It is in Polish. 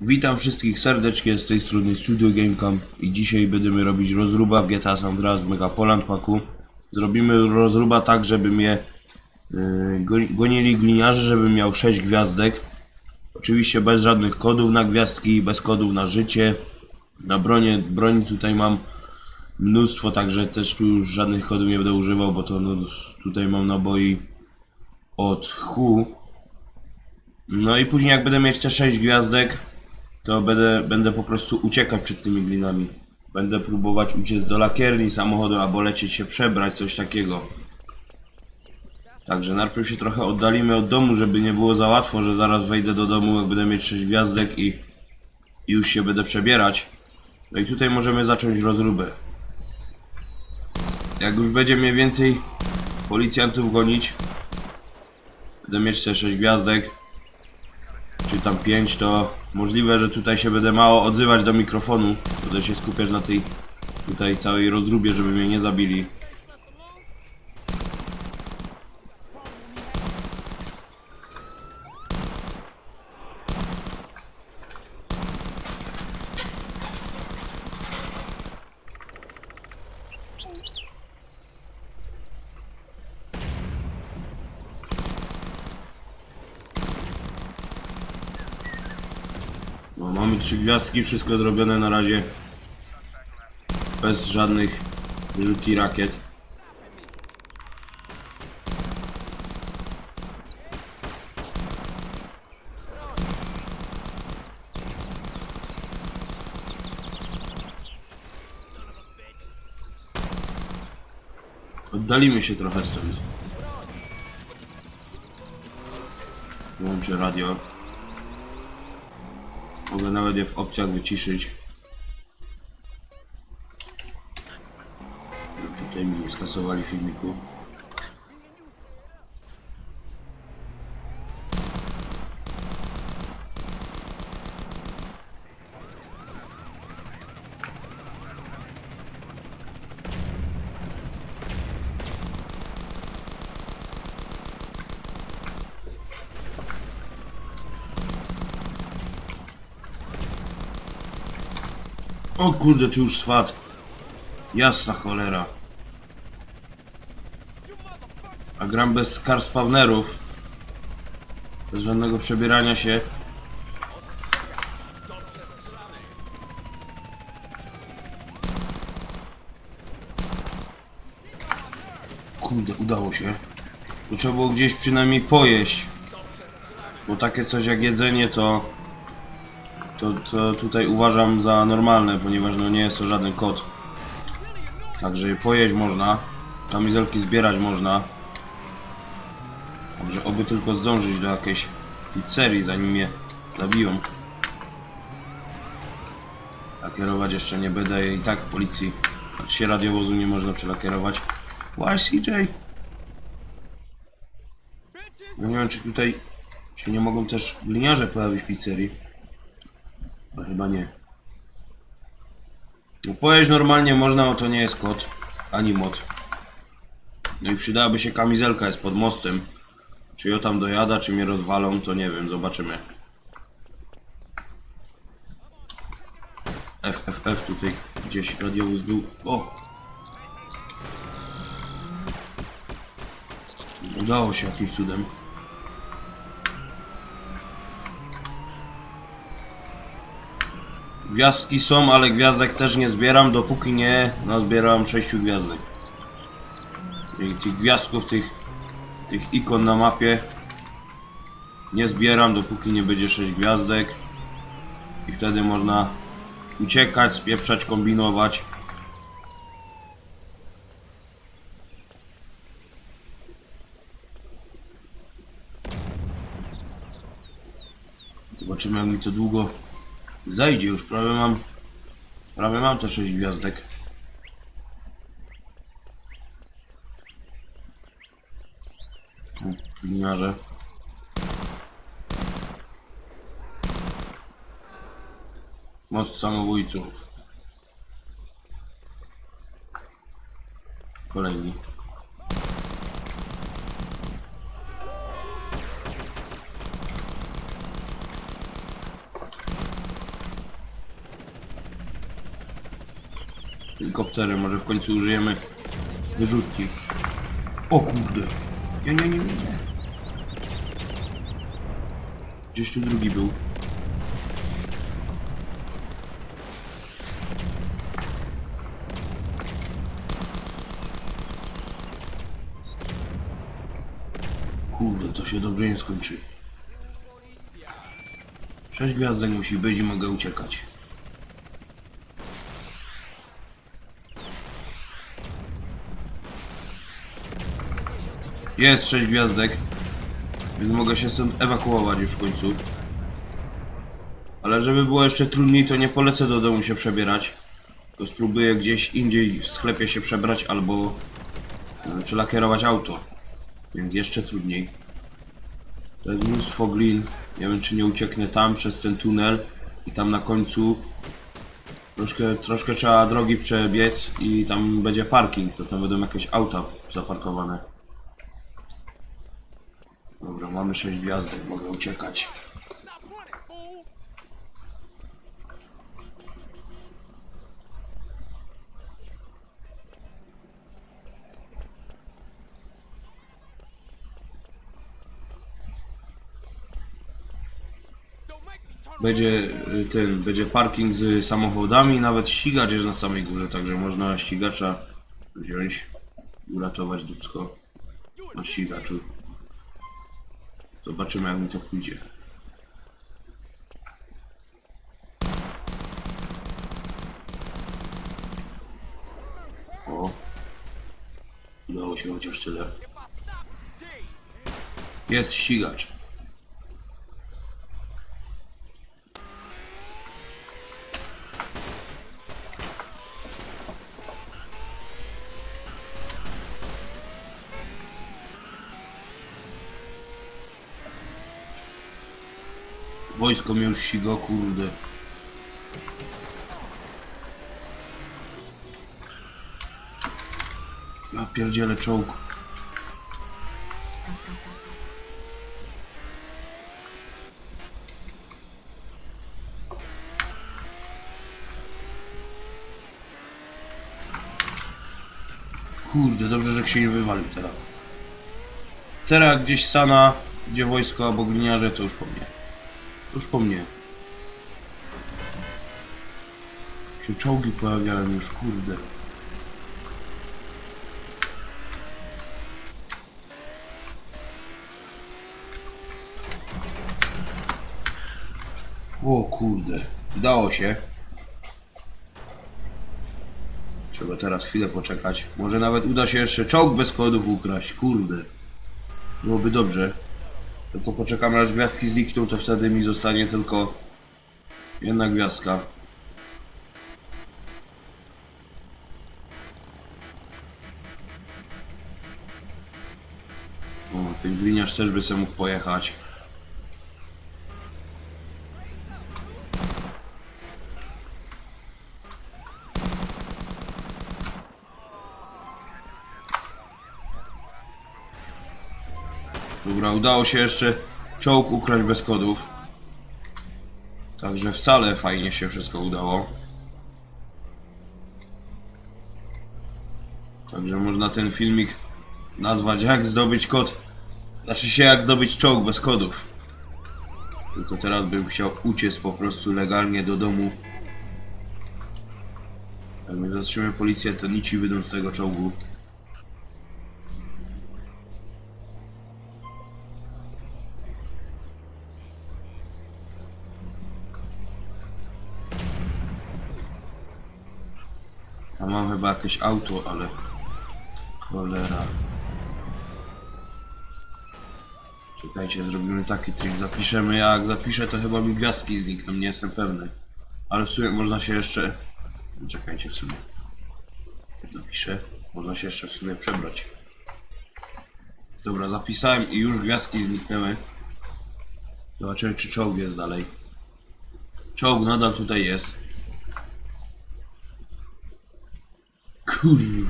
Witam wszystkich serdecznie z tej strony Studio Gamecam i dzisiaj będziemy robić rozruba w GTA San w Megapoland Packu. Zrobimy rozruba tak, żeby mnie yy, goni- gonili gliniarze, żebym miał 6 gwiazdek. Oczywiście bez żadnych kodów na gwiazdki, bez kodów na życie. Na bronię, broni tutaj mam mnóstwo, także też tu już żadnych kodów nie będę używał, bo to no, tutaj mam naboi od HU. No i później jak będę mieć te 6 gwiazdek, to będę, będę po prostu uciekać przed tymi glinami. Będę próbować uciec do lakierni samochodu albo lecieć się przebrać, coś takiego. Także najpierw się trochę oddalimy od domu, żeby nie było za łatwo, że zaraz wejdę do domu, jak będę mieć 6 gwiazdek i, i już się będę przebierać. No i tutaj możemy zacząć rozróbę. Jak już będzie mniej więcej policjantów gonić, będę mieć te 6 gwiazdek, czy tam 5, to możliwe, że tutaj się będę mało odzywać do mikrofonu. Będę się skupiać na tej tutaj całej rozróbie, żeby mnie nie zabili. No, mamy trzy gwiazdki, wszystko zrobione na razie. Bez żadnych wyrzutki rakiet. Oddalimy się trochę stąd. Włączę radio. Mogę nawet je w opcjach wyciszyć. No Tutaj mi nie skasowali filmiku. O kurde, tu już swat. Jasna cholera. A gram bez kar spawnerów. Bez żadnego przebierania się. Kurde, udało się. Tu trzeba było gdzieś przynajmniej pojeść. Bo takie coś jak jedzenie to to, to tutaj uważam za normalne, ponieważ no nie jest to żaden kot. Także pojeść można, kamizelki zbierać można. Także oby tylko zdążyć do jakiejś pizzerii, zanim mnie zabiją. Lakierować jeszcze nie będę i tak policji. Znaczy się radiowozu nie można przelakierować. Why CJ? No nie wiem czy tutaj się nie mogą też gliniarze pojawić w pizzerii. No chyba nie. No pojeść normalnie można, bo to nie jest kot, ani mod. No i przydałaby się kamizelka, jest pod mostem. Czy ją tam dojada, czy mnie rozwalą, to nie wiem, zobaczymy. FFF tutaj gdzieś radiowóz był. O! Udało się jakimś cudem. Gwiazdki są, ale gwiazdek też nie zbieram, dopóki nie nazbieram 6 gwiazdek. I tych gwiazdków, tych, tych ikon na mapie nie zbieram, dopóki nie będzie 6 gwiazdek. I wtedy można uciekać, spieprzać, kombinować. Zobaczymy jak mi to długo zajdzie już, prawie mam prawie mam te 6 gwiazdek. Gliniarze. Most samobójców. Kolejni. Helikopterem, może w końcu użyjemy wyrzutni. O kurde. Nie, nie, nie. nie. Gdzieś tu drugi był. Kurde, to się dobrze nie skończy. Sześć gwiazdek musi być i mogę uciekać. Jest sześć gwiazdek. Więc mogę się stąd ewakuować już w końcu. Ale żeby było jeszcze trudniej, to nie polecę do domu się przebierać. To spróbuję gdzieś indziej w sklepie się przebrać albo e, przelakierować auto. Więc jeszcze trudniej. To jest mnóstwo glin. Nie wiem czy nie ucieknę tam przez ten tunel i tam na końcu troszkę, troszkę trzeba drogi przebiec i tam będzie parking, to tam będą jakieś auta zaparkowane. Mamy 6 gwiazdek, mogę uciekać. Będzie y, ten, będzie parking z samochodami, nawet ścigacz jest na samej górze, także można ścigacza wziąć uratować dupsko na ścigaczu. Zobaczymy jak mi to pójdzie. O. Udało się chociaż tyle. Jest ścigacz. Wojsko już ściga, kurde. Ja pierdzielę czołg. Kurde, dobrze, że się nie wywalił teraz. Teraz gdzieś sana, gdzie wojsko albo gliniarze, to już po mnie. Już po mnie. Się czołgi pojawiają już, kurde. O kurde, udało się. Trzeba teraz chwilę poczekać. Może nawet uda się jeszcze czołg bez kodów ukraść, kurde. Byłoby dobrze. Tylko poczekamy aż gwiazdki znikną, to wtedy mi zostanie tylko jedna gwiazdka. O, ten gliniarz też by sobie mógł pojechać. Dobra, udało się jeszcze czołg ukraść bez kodów. Także wcale fajnie się wszystko udało. Także można ten filmik nazwać jak zdobyć kod. Znaczy się jak zdobyć czołg bez kodów. Tylko teraz bym chciał uciec po prostu legalnie do domu. Jak mnie zatrzyma policja, to nic ci wyjdą z tego czołgu. Tam mam chyba jakieś auto, ale... Cholera. Czekajcie, zrobimy taki trik. Zapiszemy, jak zapiszę, to chyba mi gwiazdki znikną, nie jestem pewny. Ale w sumie można się jeszcze... Czekajcie w sumie. Zapiszę. Można się jeszcze w sumie przebrać. Dobra, zapisałem i już gwiazdki zniknęły. Zobaczymy, czy czołg jest dalej. Czołg nadal tutaj jest. クいリ